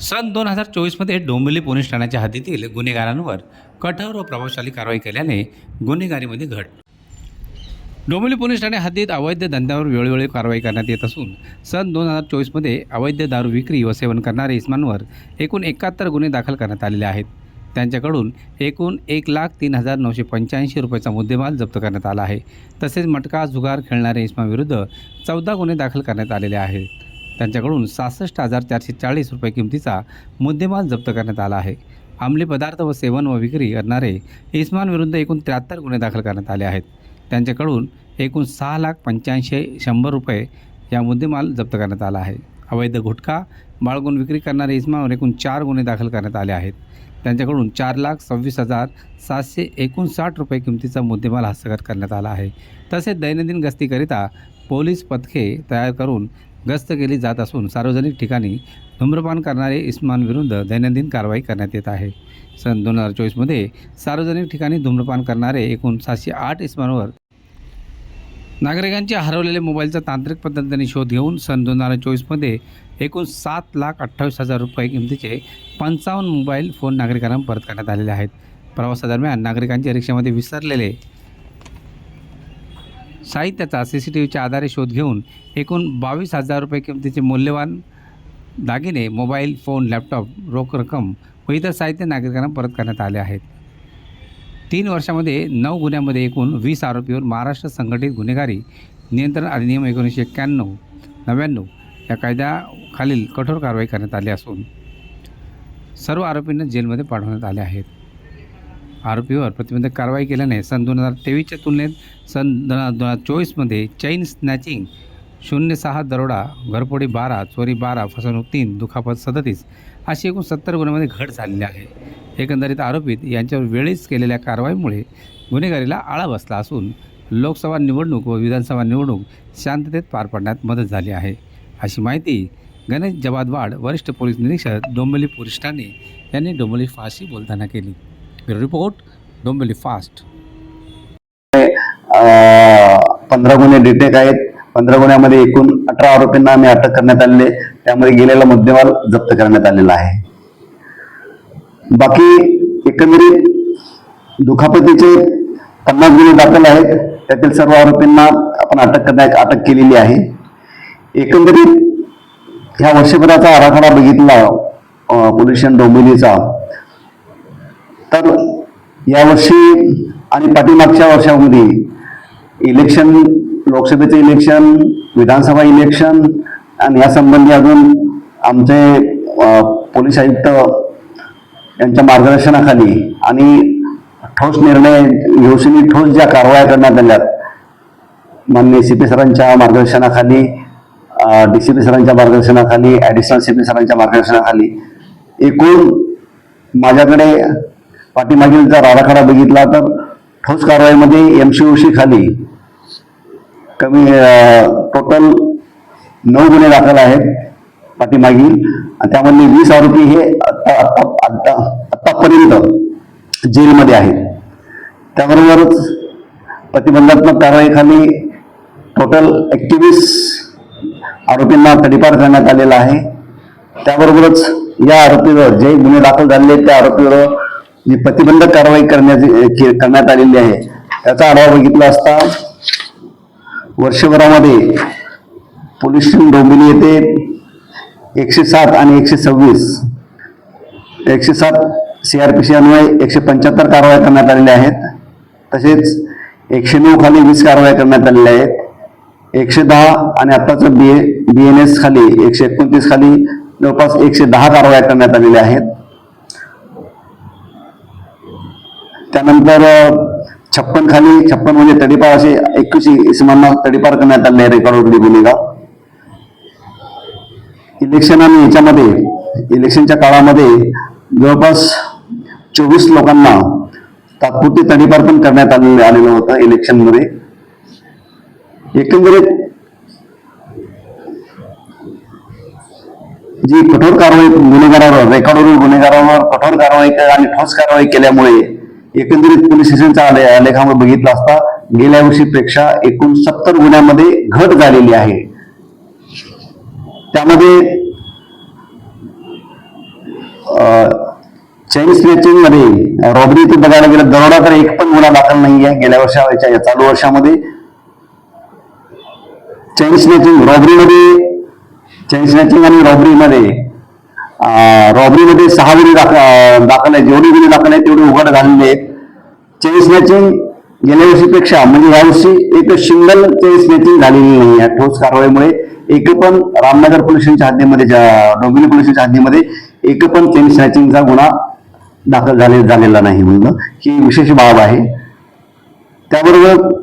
सन दोन हजार चोवीसमध्ये डोंबिवली पोलीस ठाण्याच्या हद्दीतील गुन्हेगारांवर कठोर व प्रभावशाली कारवाई केल्याने गुन्हेगारीमध्ये घट. डोंबिवली पोलीस ठाणे हद्दीत अवैध धंद्यावर वेळोवेळी कारवाई करण्यात येत असून सन दोन हजार चोवीसमध्ये अवैध दारू विक्री व सेवन करणाऱ्या इस्मांवर एकूण एकाहत्तर गुन्हे दाखल करण्यात आलेले आहेत. त्यांच्याकडून एकूण एक लाख तीन हजार नऊशे पंच्याऐंशी रुपयाचा मुद्देमाल जप्त करण्यात आला आहे. तसेच मटका जुगार खेळणाऱ्या इस्माविरुद्ध चौदा गुन्हे दाखल करण्यात आलेले आहेत. त्यांच्याकडून सहासष्ट हजार चारशे चाळीस रुपये किमतीचा मुद्देमाल जप्त करण्यात आला आहे. अंमली पदार्थ व सेवन व विक्री करणारे इस्मानविरुद्ध एकूण त्र्याहत्तर गुन्हे दाखल करण्यात आले आहेत. त्यांच्याकडून एकूण सहा लाख पंच्याऐंशी शंभर रुपये या मुद्देमाल जप्त करण्यात आला आहे. अवैध गुटखा बाळगून विक्री करणारे इस्मावर एकूण चार गुन्हे दाखल करण्यात आले आहेत. त्यांच्याकडून चार लाख सव्वीस हजार सातशे एकोणसाठ रुपये किमतीचा मुद्देमाल हस्तगत करण्यात आला आहे. तसेच दैनंदिन गस्तीकरिता पोलीस पथके तयार करून गस्त केली जात असून सार्वजनिक ठिकाणी धूम्रपान करणारे इस्मांविरुद्ध दैनंदिन कारवाई करण्यात येत आहे. सन दोन हजार चोवीसमध्ये सार्वजनिक ठिकाणी धूम्रपान करणारे एकूण सातशे आठ इस्मांवर नागरिकांचे हरवलेले मोबाईलचा तांत्रिक पद्धतीने शोध घेऊन सन दोन हजार चोवीसमध्ये एकूण सात लाख अठ्ठावीस हजार रुपये किमतीचे पंचावन्न मोबाईल फोन नागरिकांना परत करण्यात आलेले आहेत. प्रवासादरम्यान नागरिकांच्या रिक्षामध्ये विसरलेले साहित्याचा सी सी टी व्हीच्या आधारे शोध घेऊन एकूण बावीस हजार रुपये किमतीचे मूल्यवान दागिने मोबाईल फोन लॅपटॉप रोख रक्कम व इतर साहित्य नागरिकांना परत करण्यात आले आहेत. तीन वर्षामध्ये नऊ गुन्ह्यामध्ये एकूण वीस आरोपीवर महाराष्ट्र संघटित गुन्हेगारी नियंत्रण अधिनियम एकोणीसशे एक्क्याण्णव नव्याण्णव या कायद्याखालील कठोर कारवाई करण्यात आली असून सर्व आरोपींना जेलमध्ये पाठवण्यात आले आहेत. आरोपीवर प्रतिबंधक कारवाई केल्याने सन दोन हजार तेवीसच्या तुलनेत सन दोन हजार चोवीसमध्ये चैन स्नॅचिंग शून्य सहा दरोडा घरपोडी बारा चोरी बारा फसवणूक तीन दुखापत सदतीस अशी एकूण सत्तर गुन्ह्यामध्ये घट झालेली आहे. एकंदरीत आरोपीत यांच्यावर वेळीच केलेल्या कारवाईमुळे गुन्हेगारीला आळा बसला असून लोकसभा निवडणूक व विधानसभा निवडणूक शांततेत पार पडण्यात मदत झाली आहे. अशी माहिती गणेश जबादवाड वरिष्ठ पोलीस निरीक्षक डोंबिवली पोलीस ठाणे यांनी डोंबिवली फाशी बोलताना केली. रिपोर्ट डोंबिवली फास्ट पंधरा गुन्हे डिटेक आहेत. पंधरा गुन्ह्यामध्ये एकूण अठरा आरोपींना आम्ही अटक करण्यात आलेले त्यामध्ये गेलेला मुद्देमाल जप्त करण्यात आलेला आहे. बाकी एकंदरीत दुखापतीचे पन्नास गुन्हे दाखल आहेत. त्यातील सर्व आरोपींना आपण अटक करण्यात अटक केलेली आहे. एकंदरीत ह्या वर्षभराचा आराखडा बघितला पोल्युशन डोंबिवलीचा. तर यावर्षी आणि पाठीमागच्या वर्षामध्ये इलेक्शन लोकसभेचं इलेक्शन विधानसभा इलेक्शन आणि यासंबंधी अजून आमचे पोलीस आयुक्त यांच्या मार्गदर्शनाखाली आणि ठोस निर्णय योजने ठोस ज्या कारवाया करण्यात आल्यात माननीय सी पी सरांच्या मार्गदर्शनाखाली डी सी पी सरांच्या मार्गदर्शनाखाली ॲडिशनल सी पी सरांच्या मार्गदर्शनाखाली एकूण माझ्याकडे पाठीमागील जर आराखडा बघितला तर ठोस कारवाईमध्ये एम सी ओशी खाली. कमी टोटल नऊ गुन्हे दाखल आहेत पाठीमागील. आणि त्यामधले वीस आरोपी हे आत्ता आत्ता आत्ता आत्तापर्यंत जेलमध्ये आहेत. त्याबरोबरच प्रतिबंधात्मक कारवाईखाली टोटल एकवीस आरोपींना तडीपार करण्यात आलेला आहे. त्याबरोबरच या आरोपीवर जे गुन्हे दाखल झालेले आहेत त्या आरोपीवर जी प्रतिबंधक कारवाई करण्याची के- करण्यात आलेली आहे त्याचा आढावा बघितला असता वर्षभरामध्ये पोलीस स्टेशन डोंबिवली येथे एकशे सात आणि एकशे सव्वीस एकशे सात सी आर पी सी अन्वये एकशे पंच्याहत्तर कारवाया करण्यात आलेल्या आहेत. तसेच एकशे नऊ खाली वीस कारवाया करण्यात आलेल्या आहेत. एकशे दहा आणि आत्ताचं बी ए बी एन एस खाली एकशे एकोणतीस खाली जवळपास एकशे दहा कारवाया करण्यात आलेल्या आहेत. त्यानंतर छप्पन खाली छप्पन म्हणजे तडीपार असे एकवीस इसमांना तडीपार करण्यात आले रेकॉर्ड रेकॉर्डवरती गुन्हेगार. इलेक्शन आणि याच्यामध्ये इलेक्शनच्या काळामध्ये जवळपास चोवीस लोकांना तात्पुरते तडीपार पण करण्यात आलेलं आलेलं होतं इलेक्शनमध्ये एकंदरीत जी कठोर कारवाई गुन्हेगारावर रेकॉर्डवरील गुन्हेगारावर कठोर कारवाई आणि ठोस कारवाई केल्यामुळे एकंदरीत पोलीस स्टेशनच्या आले- लेखामध्ये बघितला असता गेल्या वर्षीपेक्षा एकूण सत्तर गुन्ह्यामध्ये घट झालेली आहे. त्यामध्ये चैन स्नॅचिंगमध्ये रॉबरी ते बघायला गेलं दरोडा तर एक पण गुन्हा दाखल नाही आहे. गेल्या वर्षाच्या चालू वर्षामध्ये चैन स्नॅचिंग रॉबरीमध्ये चैन स्नॅचिंग आणि रॉबरीमध्ये रॉबरीमध्ये सहा गुन्हे दाखल दाखल आहेत. जेवढे गुन्हे दाखल आहेत तेवढे उघड झालेले आहेत. चेन स्नॅचिंग गेल्या वर्षीपेक्षा म्हणजे यावर्षी एक सिंगल चेन स्नॅचिंग झालेली नाही आहे. ठोस कारवाईमुळे एक पण रामनगर पोलिसांच्या हद्दीमध्ये ज्या- डोंबिवली पोलिसांच्या हद्दीमध्ये एक पण चेन स्नॅचिंगचा गुन्हा दाखल झाले झालेला नाही म्हणलं ही विशेष बाब आहे. त्याबरोबर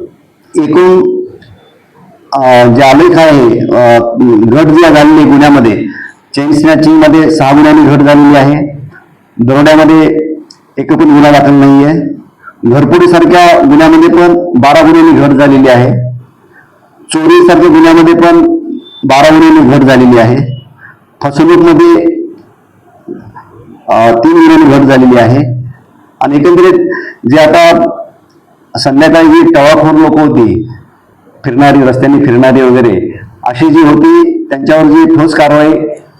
एकूण जे आलेख आहे घट जी झालेली आहे गुन्ह्यामध्ये चेन स्नॅचिंगमध्ये सहा गुन्ह्यांनी घट झालेली आहे. दरोड्यामध्ये एक पण गुन्हा दाखल नाही आहे घरपोडीसारख्या गुन्ह्यामध्ये पण बारा गुन्ह्यांनी घट झालेली आहे. चोरीसारख्या गुन्ह्यामध्ये पण बारा गुन्ह्यांनी घट झालेली आहे. फसवणूकमध्ये तीन गुन्ह्यांनी घट झालेली आहे. आणि एकंदरीत जे आता संध्याकाळी जी टवाखोर लोक होती फिरणारी रस्त्याने फिरणारी वगैरे अशी जी होती त्यांच्यावर जी ठोस कारवाई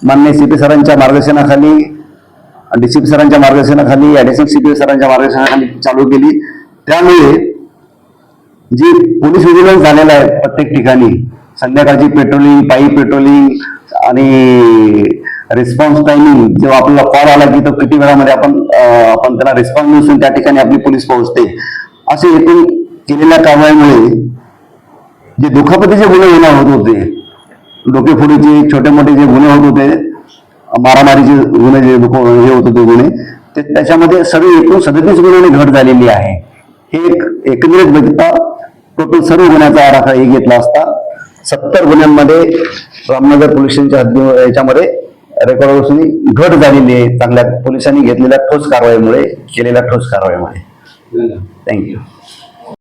मान्य सीपी सरांच्या मार्गदर्शनाखाली डीसीपी सरांच्या मार्गदर्शनाखाली ऍडिशनल सीपी सरांच्या मार्गदर्शनाखाली चालू केली. त्यामुळे जी पोलीस विजिलन्स झालेलं आहे प्रत्येक ठिकाणी संध्याकाळची पेट्रोलिंग पायी पेट्रोलिंग आणि रिस्पॉन्स टायमिंग जेव्हा आपल्याला कॉल आला की तो किती वेळामध्ये आपण आपण त्याला रिस्पॉन्स नसून त्या ठिकाणी आपली पोलीस पोहोचते. असे एकूण केलेल्या कारवाईमुळे जे दुखापतीचे गुन्हे होणार होत होते डोकेफोडीचे छोटे मोठे जे गुन्हे होत होते मारामारीचे गुन्हे जे हे होत होते गुन्हे ते त्याच्यामध्ये सगळे एकूण सदतीस गुन्ह्यांनी घट झालेली आहे. हे एक एकंदरीत बघता टोटल सर्व गुन्ह्याचा आराखडा हे घेतला असता सत्तर गुन्ह्यांमध्ये रामनगर पोलीस स्टेशनच्या हद्दी याच्यामध्ये रेकॉर्ड वसुली घट झालेली आहे. चांगल्या पोलिसांनी घेतलेल्या ठोस कारवाईमुळे केलेल्या ठोस कारवाईमुळे. थँक्यू